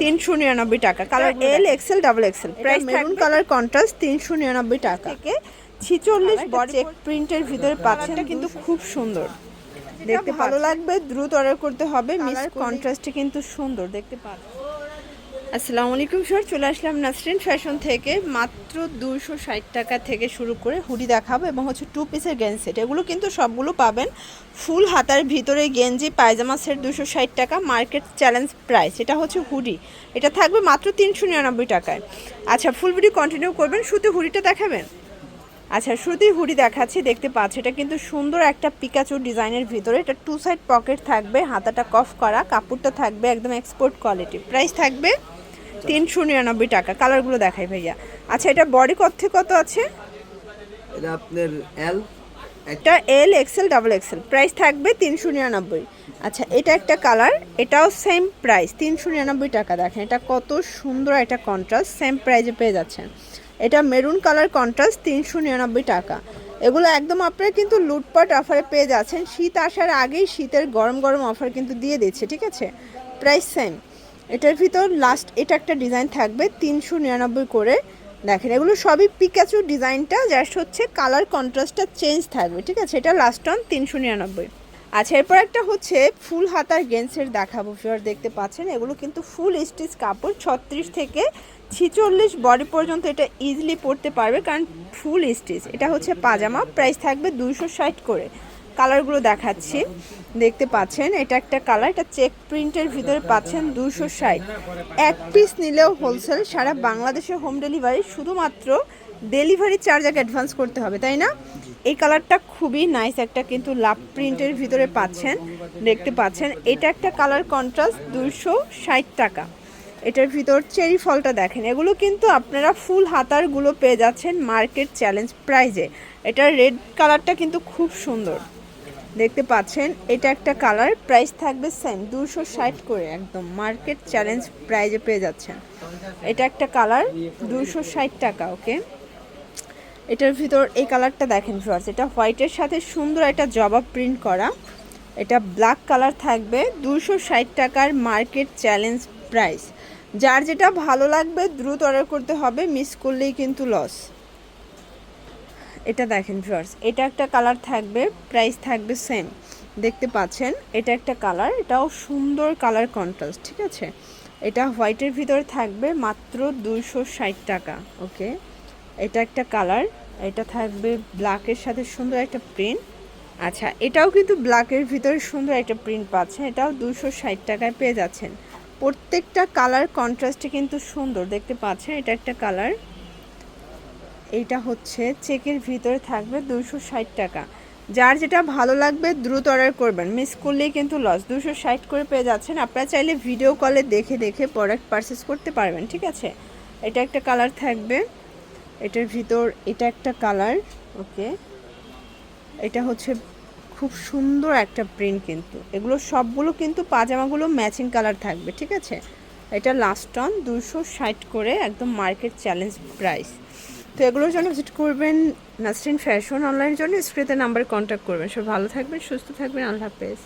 তিনশো নিরানব্বই টাকা। Colour L XL double XL price maroon colour contrast তিনশো নিরানব্বই টাকা। থেকে ছিচল্লিশ বডি চেক প্রিন্টের ভিতরে পাচ্ছেন কিন্তু খুব সুন্দর। দেখতে ভালো লাগবে দ্রুত অর্ডার করতে হবে। মিস কন্ট্রাস্টে কিন্তু সুন্দর দেখতে পাচ্ছেন। আসসালামু আলাইকুম, স্যার। চলে আসলাম নাসরিন ফ্যাশন থেকে। মাত্র দুশো ষাট টাকা থেকে শুরু করে হুডি দেখাবো এবং হচ্ছে টু পিসের গেঞ্জ সেট এগুলো কিন্তু সবগুলো পাবেন ফুল হাতার ভিতরে গেঞ্জি, পায়জামা সেট দুশো ষাট টাকা মার্কেট চ্যালেঞ্জ প্রাইস এটা হচ্ছে হুডি। এটা থাকবে মাত্র তিনশো নিরানব্বই টাকায়। আচ্ছা ফুল ভিডিও কন্টিনিউ করবেন। শুধু হুডিটা দেখাবেন? আচ্ছা শুরুতেই হুডি দেখাচ্ছি, দেখতে পাচ্ছি। এটা কিন্তু সুন্দর একটা পিকাচু ডিজাইনের ভিতরে। এটা টু সাইড পকেট থাকবে, হাতাটা কফ করা, কাপড়টা থাকবে একদম এক্সপোর্ট কোয়ালিটি প্রাইস থাকবে তিনশো নিরানব্বই টাকা। কালারগুলো দেখাই ভাইয়া। আচ্ছা এটা বডি কত কত আছে? এটা আপনার এল এটা L XL double XL price থাকবে তিনশো নিরানব্বই। আচ্ছা এটা একটা কালার এটাও সেম প্রাইস তিনশো নিরানব্বই টাকা দেখেন। এটা কত সুন্দর একটা কন্ট্রাস্ট সেম প্রাইজে পেয়ে যাচ্ছেন। এটা মেরুন কালার কন্ট্রাস্ট তিনশো নিরানব্বই টাকা। এগুলো একদম আপনারা কিন্তু লুটপাট অফারে পেয়ে যাচ্ছেন। শীত আসার আগেই শীতের গরম গরম অফার কিন্তু দিয়ে দিচ্ছে ঠিক আছে? প্রাইস সেম এটার ভিতর লাস্ট এটা একটা ডিজাইন থাকবে, তিনশো নিরানব্বই করে। দেখেন, এগুলো সবই পিকাচু ডিজাইনটা জাস্ট হচ্ছে কালার কন্ট্রাস্টটা চেঞ্জ থাকবে, ঠিক আছে? এটা লাস্ট অন তিনশো নিরানব্বই। আচ্ছা এরপর একটা হচ্ছে ফুল হাতার গেন্সের দেখাবো ফিওর দেখতে পাচ্ছেন। এগুলো কিন্তু ফুল স্টিচ কাপড়, ছত্রিশ থেকে ছিচল্লিশ বডি পর্যন্ত এটা ইজিলি পরতে পারবে, কারণ ফুল স্টিচ এটা হচ্ছে পাজামা প্রাইস থাকবে দুইশো ষাট করে। কালারগুলো দেখাচ্ছি। দেখতে পাচ্ছেন, এটা একটা কালার, এটা চেক প্রিন্টের ভিতরে পাচ্ছেন দুশো ষাট। এক পিস নিলেও হোলসেল সারা বাংলাদেশে হোম ডেলিভারি শুধুমাত্র ডেলিভারি চার্জ আগে অ্যাডভান্স করতে হবে, তাই না? এই কালারটা খুবই নাইস একটা কিন্তু লাভ প্রিন্টের ভিতরে পাচ্ছেন। দেখতে পাচ্ছেন, এটা একটা কালার কন্ট্রাস্ট দুশো ষাট টাকা। এটার ভিতর চেরি ফলটা দেখেন, এগুলো কিন্তু আপনারা ফুল হাতারগুলো পেয়ে যাচ্ছেন মার্কেট চ্যালেঞ্জ প্রাইজে এটার রেড কালারটা কিন্তু খুব সুন্দর। দেখতে পাচ্ছেন, এটা একটা কালার প্রাইস থাকবে সেম দুশো ষাট করে একদম মার্কেট চ্যালেঞ্জ প্রাইজে পেয়ে যাচ্ছেন। এটা একটা কালার দুশো ষাট টাকা ওকে এটার ভিতর, এই কালারটা দেখেন ফ্রস এটা হোয়াইটের সাথে সুন্দর একটা জবাব প্রিন্ট করা, এটা ব্ল্যাক কালার থাকবে দুশো ষাট টাকার মার্কেট চ্যালেঞ্জ প্রাইস যার যেটা ভালো লাগবে, দ্রুত অর্ডার করতে হবে মিস করলেই কিন্তু লস এটা দেখেন ভিউয়ার্স এটা একটা কালার থাকবে প্রাইস থাকবে সেম দেখতে পাচ্ছেন, এটা একটা কালার এটাও সুন্দর কালার কন্ট্রাস্ট ঠিক আছে? এটা হোয়াইটের ভিতরে থাকবে মাত্র দুইশো ষাট টাকা ওকে এটা একটা কালার এটা থাকবে ব্ল্যাকের সাথে সুন্দর একটা প্রিন্ট আচ্ছা এটাও কিন্তু ব্ল্যাকের ভিতরে সুন্দর একটা প্রিন্ট পাচ্ছেন, এটাও দুশো ষাট টাকায় পেয়ে যাচ্ছেন। প্রত্যেকটা কালার কন্ট্রাস্টে কিন্তু সুন্দর, দেখতে পাচ্ছেন? এটা একটা কালার এইটা হচ্ছে চেকের ভিতরে থাকবে দুশো ষাট টাকা। যার যেটা ভালো লাগবে দ্রুত অর্ডার করবেন। মিস করলেই কিন্তু লস দুশো ষাট করে পেয়ে যাচ্ছেন। আপনারা চাইলে ভিডিও কলে দেখে দেখে প্রোডাক্ট পারচেস করতে পারবেন, ঠিক আছে? এটা একটা কালার থাকবে। এটার ভিতর এটা একটা কালার ওকে এটা হচ্ছে খুব সুন্দর একটা প্রিন্ট কিন্তু। এগুলো সবগুলো কিন্তু পাজামাগুলো ম্যাচিং কালার থাকবে, ঠিক আছে? এটা লাস্ট অন দুশো ষাট করে একদম মার্কেট চ্যালেঞ্জ প্রাইস তো এগুলোর জন্য ভিজিট করবেন নাসরিন ফ্যাশন অনলাইনের জন্য স্ক্রিতে নাম্বার কন্ট্যাক্ট করবেন। সব ভালো থাকবেন, সুস্থ থাকবেন, আল্লাহ হাফেজ।